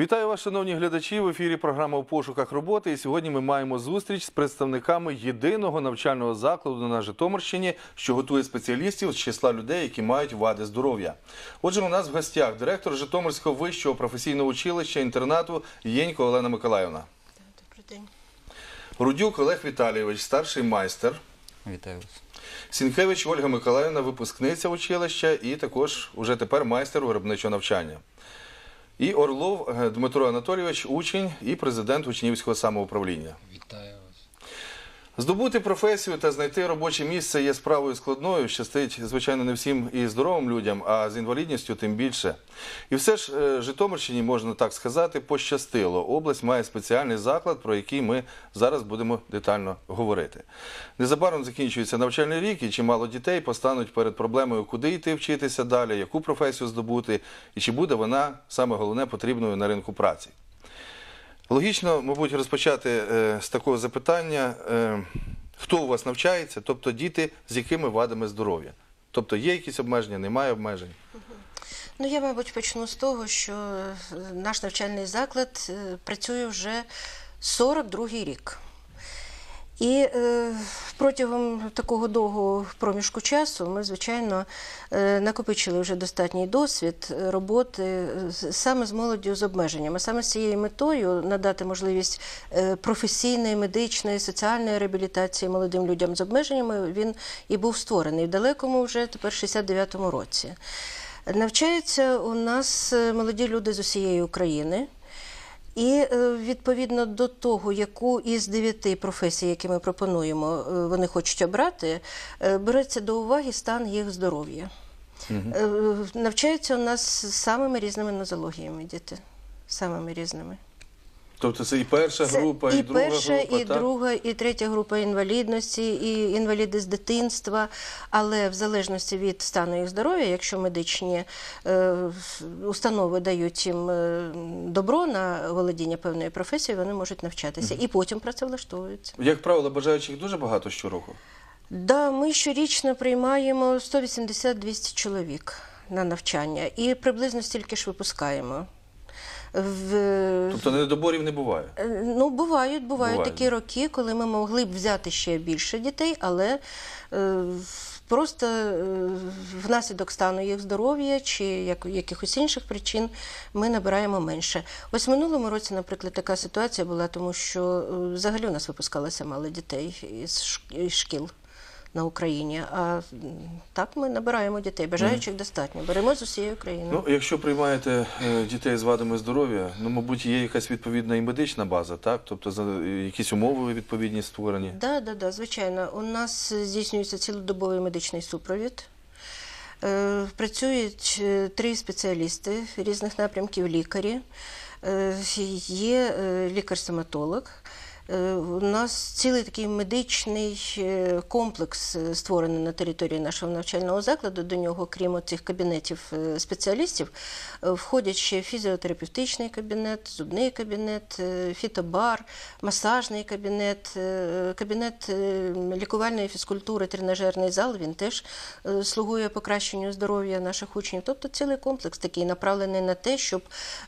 Вітаю вас, шановні глядачі. В ефірі програма у пошуках роботи. І сьогодні ми маємо зустріч з представниками єдиного навчального закладу на Житомирщині, що готує спеціалістів з числа людей, які мають вади здоров'я. Отже, у нас в гостях директор Житомирського вищого професійного училища інтернату Єнько Олена Миколаївна, Добрий день. Рудюк Олег Віталійович, старший майстер. Вітаю вас. Сінкевич Ольга Миколаївна, випускниця училища і також уже тепер майстер виробничого навчання. І Орлов е, Дмитро Анатолійович, учень і президент учнівського самоуправління. Вітаю. Здобути професію та знайти робоче місце є справою складною. Щастить, звичайно, не всім і здоровим людям, а з інвалідністю тим більше. І все ж е, Житомирщині, можна так сказати, пощастило. Область має спеціальний заклад, про який ми зараз будемо детально говорити. Незабаром закінчується навчальний рік, і чимало дітей постануть перед проблемою, куди йти вчитися далі, яку професію здобути, і чи буде вона саме головне потрібною на ринку праці. Логічно, мабуть, розпочати е, з такого запитання: е, хто у вас навчається, тобто діти з якими вадами здоров'я? Тобто є якісь обмеження, немає обмежень? Ну, я, мабуть, почну з того, що е, наш навчальний заклад працює вже 42-й рік. І е, протягом такого довгого проміжку часу ми, звичайно, е, накопичили вже достатній досвід е, роботи е, саме з молоддю з обмеженнями. Саме з цією метою надати можливість е, професійної, медичної, соціальної реабілітації молодим людям з обмеженнями він і був створений в далекому вже тепер 69-му році. Навчаються у нас молоді люди з усієї України. І е, відповідно до того, яку із дев'яти професій, які ми пропонуємо, е, вони хочуть обрати, е, береться до уваги стан їх здоров'я. Угу. Навчаються у нас самими різними нозологіями діти. Самими різними. Тобто це і перша Це група, і, і друга перша, група, і так? друга, і третя група інвалідності, і інваліди з дитинства. Але в залежності від стану їх здоров'я, якщо медичні е, установи дають їм е, добро на володіння певною професією, вони можуть навчатися і потім працевлаштовуються. Як правило, бажаючих дуже багато щороку. Да, ми щорічно приймаємо 180-200 чоловік на навчання і приблизно стільки ж випускаємо. В, Тобто недоборів не буває. Е, Ну, бувають, бувають Буває. такі роки, коли ми могли б взяти ще більше дітей, але е, просто е, внаслідок стану їх здоров'я чи як, якихось інших причин ми набираємо менше. Ось в минулому році, наприклад, така ситуація була, тому що взагалі у нас випускалося мало дітей із шкіл. На Україні, а так ми набираємо дітей, бажаючих достатньо. Беремо з усієї України. Ну, якщо приймаєте е, дітей з вадами здоров'я, ну, мабуть, є якась відповідна і медична база, так? Тобто за е, якісь умови відповідні створені. Да, да, да, звичайно. У нас здійснюється цілодобовий медичний супровід. Е, Працюють три спеціалісти різних напрямків лікарі. Є лікар-стоматолог. Е, У нас цілий такий медичний е, комплекс е, створений на території нашого навчального закладу. До нього, крім цих кабінетів е, спеціалістів, е, входять ще фізіотерапевтичний кабінет, зубний кабінет, е, фітобар, масажний кабінет, е, кабінет е, лікувальної фізкультури, тренажерний зал. Він теж е, слугує покращенню здоров'я наших учнів. Тобто цілий комплекс такий направлений на те, щоб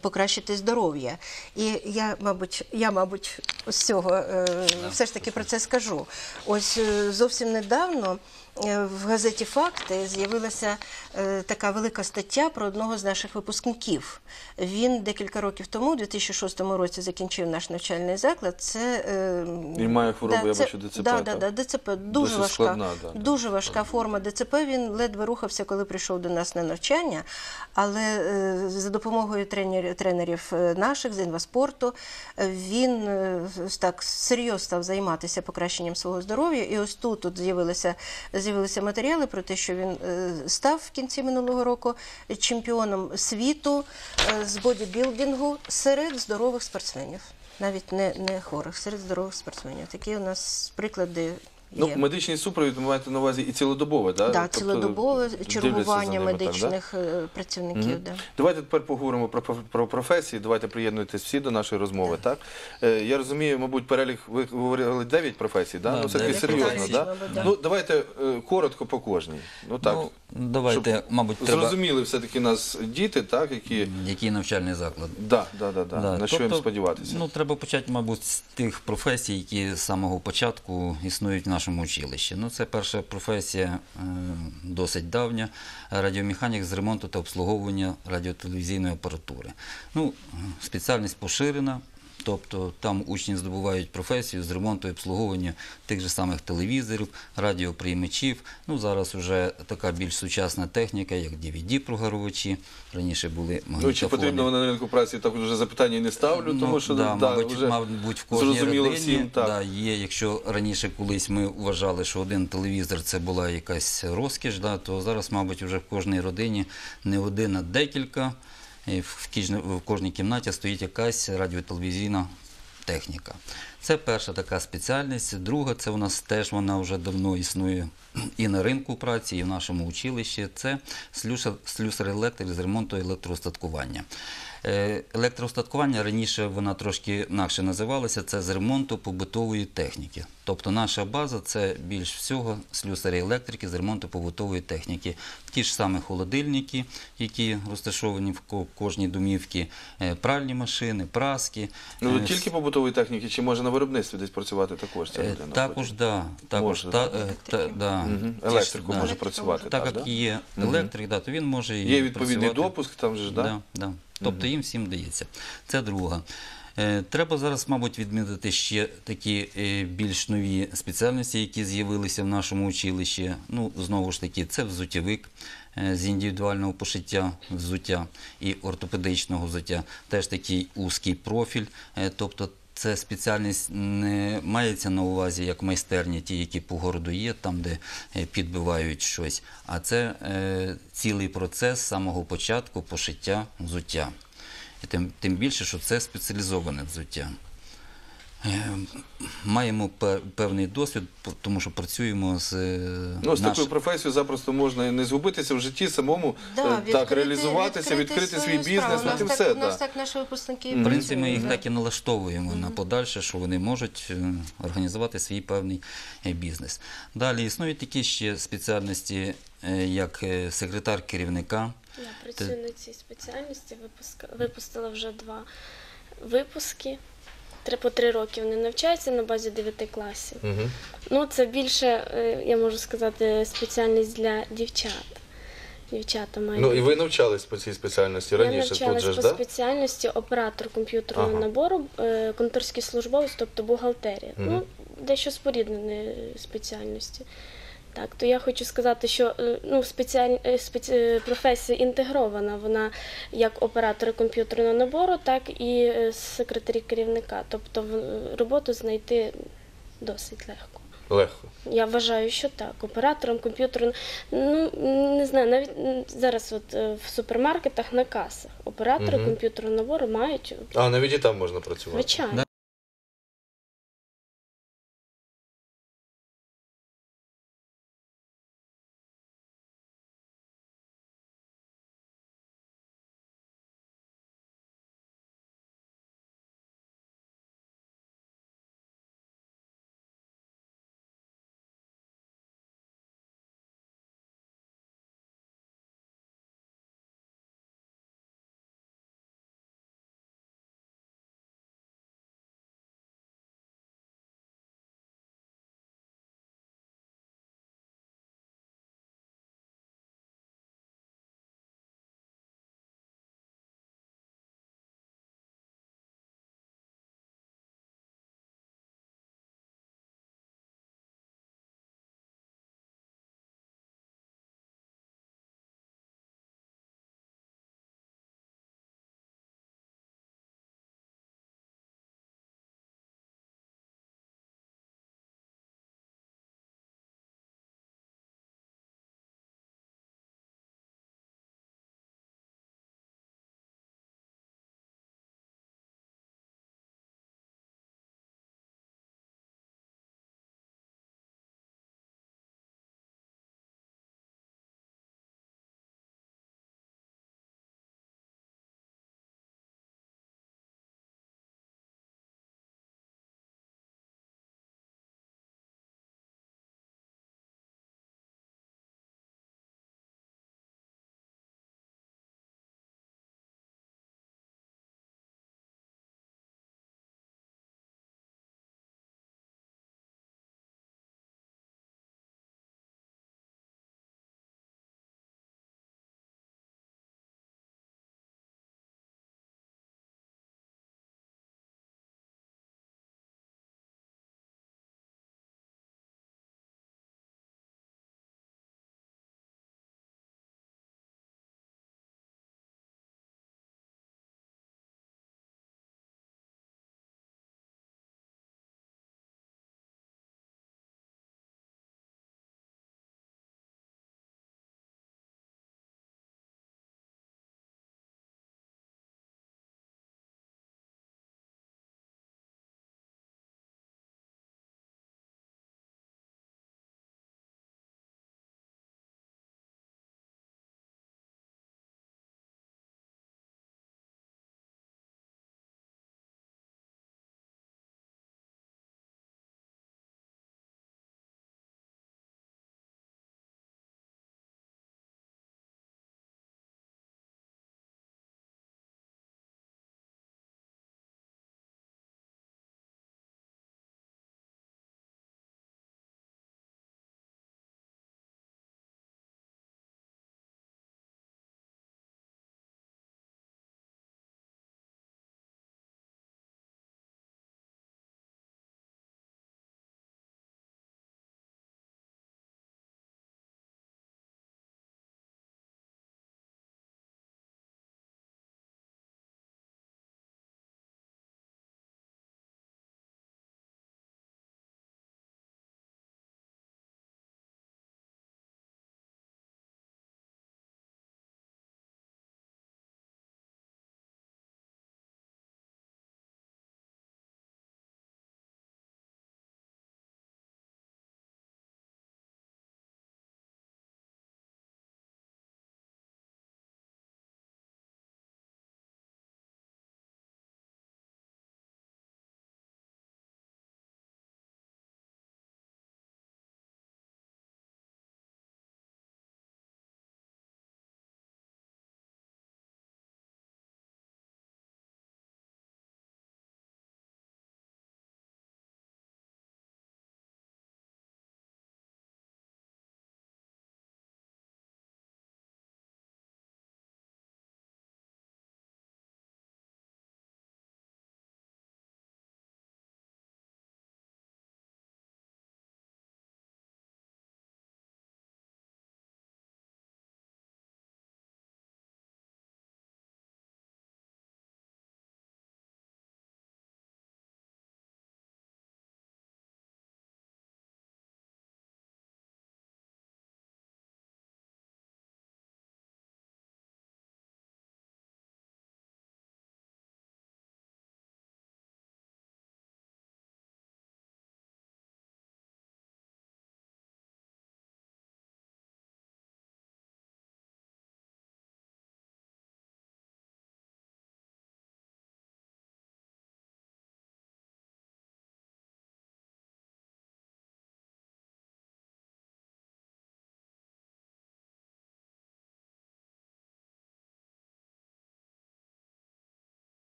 покращити здоров'я. І я, мабуть, я, мабуть, з цього е, все ж таки про це скажу. Ось е, зовсім недавно. Е, В газеті Факти з'явилася е, така велика стаття про одного з наших випускників. Він декілька років тому, у 2006 році, закінчив наш навчальний заклад. Це е, Він має хворобу, я бачу, ДЦП, Да, да, да, ДЦП дуже важка, складна, да, да. дуже важка форма ДЦП. Він ледве рухався, коли прийшов до нас на навчання. Але е, за допомогою тренерів, тренерів наших з інваспорту він так серйозно став займатися покращенням свого здоров'я. І ось тут, тут з'явилися, з'явилися матеріали про те, що він е, став в кінці минулого року чемпіоном світу е, з бодібілдингу серед здорових спортсменів. Навіть не, не хворих, серед здорових спортсменів. Такі у нас приклади Ну, є. медичний супровід ви маєте на увазі і цілодобове, да? Да, Тобто, цілодобове дивляться чергування ними, так, да? медичних е, працівників. Да. Давайте тепер поговоримо про, проф- про професії. Давайте приєднуйтесь всі до нашої розмови. Так Е, я розумію, мабуть, перелік ви говорили 9 професій, да? Да, ну, це таки дев'ять серйозно, професій, да? мабуть, да. Ну давайте е, коротко по кожній. Ну так. Ну, давайте, мабуть, треба... Зрозуміли все-таки нас діти, так, які. Який навчальний заклад? Да, да, да, да. Да, На що їм тобто, сподіватися? Ну, треба почати, мабуть, з тих професій, які з самого початку існують в нашому училищі. Ну, це перша професія е, досить давня. Радіомеханік з ремонту та обслуговування радіотелевізійної апаратури. Ну, спеціальність поширена. Тобто там учні здобувають професію з ремонту і обслуговування тих же самих телевізорів, радіоприймачів. Ну зараз вже така більш сучасна техніка, як DVD-програвачі. Раніше були Ну, чи потрібно вона на ринку праці, так вже запитання не ставлю, тому що Ну, да, да, мабуть, вже мабуть, в кожній зрозуміло родині всім, так. Да, є. Якщо раніше колись ми вважали, що один телевізор це була якась розкіш, да, то зараз, мабуть, вже в кожній родині не один, а декілька. В кожній кімнаті стоїть якась радіотелевізійна техніка. Це перша така спеціальність. Друга, це у нас теж вона вже давно існує і на ринку праці, і в нашому училищі. Це слюсар, слюсар-електрик з ремонту електроустаткування. Е, Електроустаткування раніше вона трошки інакше називалася, це з ремонту побутової техніки. Тобто наша база це більш всього слюсарі електрики з ремонту побутової техніки. Ті ж самі холодильники, які розташовані в кожній домівці, е, пральні машини, праски. Ну, е, тільки побутової техніки, чи може на виробництві десь працювати також ця Е, людина? Також, да, також Може, та, е, та, да. Мгм. Ті ж, Електрику да. може працювати. Так так, як да? є електрик, да, то він може і Є відповідний працювати. допуск, там же ж, да? Да, да. Тобто їм всім дається. Це друга. Е, Треба зараз, мабуть, відмітити ще такі е, більш нові спеціальності, які з'явилися в нашому училищі. Ну, знову ж таки, це взуттєвик е, з індивідуального пошиття взуття і ортопедичного взуття. Теж такий узкий профіль. Е, Тобто це спеціальність не мається на увазі як майстерні, ті, які по городу є, там, де е, підбивають щось. А це е, цілий процес з самого початку пошиття взуття. І тим, тим більше, що це спеціалізоване взуття. Е, Маємо пе- певний досвід, тому що працюємо з е, Ну, з наш- такою професією запросто можна і не згубитися в житті, самому Да, е, так реалізуватися, відкрити, свій бізнес, ну нас і так- все. У нас так наші випускники В принципі, ми їх да. так і налаштовуємо на подальше, що вони можуть організувати свій певний бізнес. Далі існують такі ще спеціальності, як секретар керівника. Я працюю на цій спеціальності, випуска... випустила вже два випуски. Три по три роки вони навчаються на базі 9 класів. Мгм. Ну, це більше, е, я можу сказати, спеціальність для дівчат. Дівчата мають. Ну і ви навчались по цій спеціальності я раніше тут навчалась же ж, по да? спеціальності оператор комп'ютерного Ага. набору, е, конторський службовець, тобто бухгалтерія. Мгм. Ну, дещо споріднені спеціальності. Так, то я хочу сказати, що е, ну, спеціаль... е, спеці... е, професія інтегрована, вона як оператори комп'ютерного набору, так і секретарі керівника. Тобто роботу знайти досить легко. Легко. Я вважаю, що так. Оператором комп'ютеру, ну не знаю, навіть зараз от в супермаркетах на касах оператори Мгм. комп'ютерного набору мають А навіть і там можна працювати. звичайно.